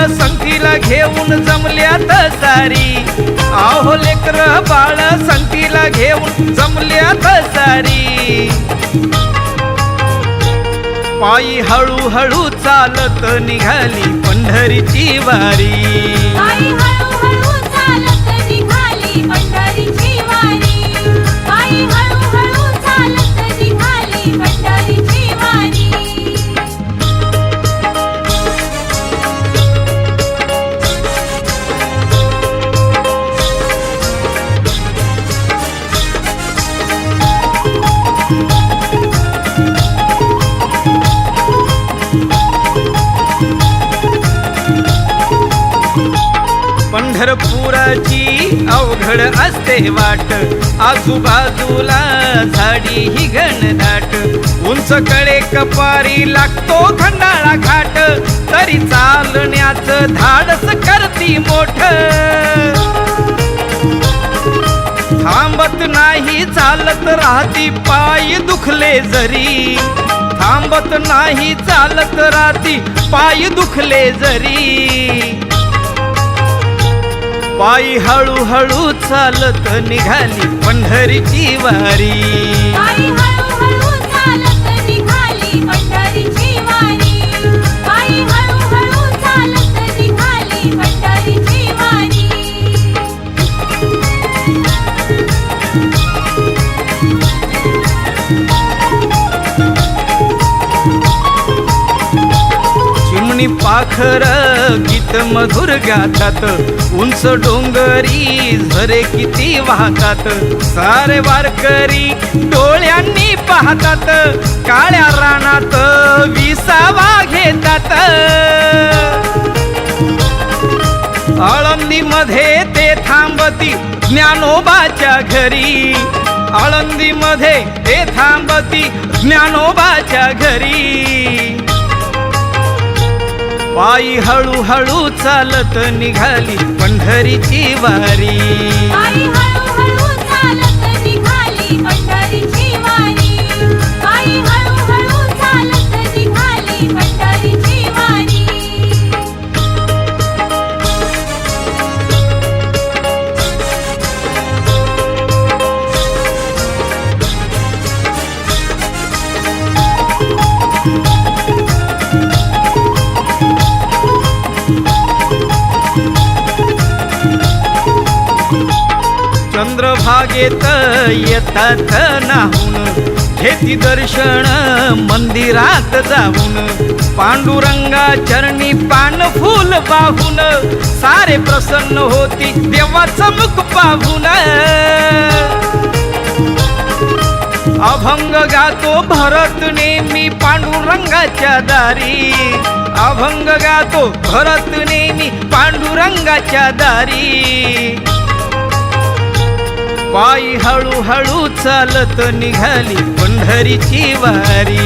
संगतीला घेऊन जमल्यात सारी. आहो लेकर बाळ संगतीला घेऊन जमल्यात सारी. पायी हळूहळू चालत निघाली पंढरीची वारी. पंढरपुराची अवघड असते वाट. आजूबाजूला झाडी ही घनदाट. उंच कडे कपारी लागतो खंडाळा घाट. तरी चालण्याचं धाडस करती मोठ. थांबत नाही चालत राहती पाय दुखले जरी. थांबत नाही चालत राहती पाय दुखले जरी. पायी हळूहळू चालत निघाली पंढरीची वारी. कोणी पाखर गीत मधुर गातात. उंच डोंगरी झरे किती वाहतात. सारे वारकरी डोळ्यांनी पाहतात. काळ्या रानात विसावा घेतात. आळंदी मध्ये ते थांबती ज्ञानोबाच्या घरी. आळंदी मध्ये ते थांबती ज्ञानोबाच्या घरी. पायी हळूहळू चालत निघाली पंढरीची वारी. चंद्रभागेत येतात नाहून घेती दर्शन मंदिरात जाऊन पांडुरंगा चरणी पान फूल पाहून सारे प्रसन्न होती देवाचं मुख पाहून. अभंग गातो भरत नेहमी पांडुरंगाच्या दारी. अभंग गातो भरत नेहमी पांडुरंगाच्या दारी. वाई हळूहळू चालत निघाली पंढरीची वारी.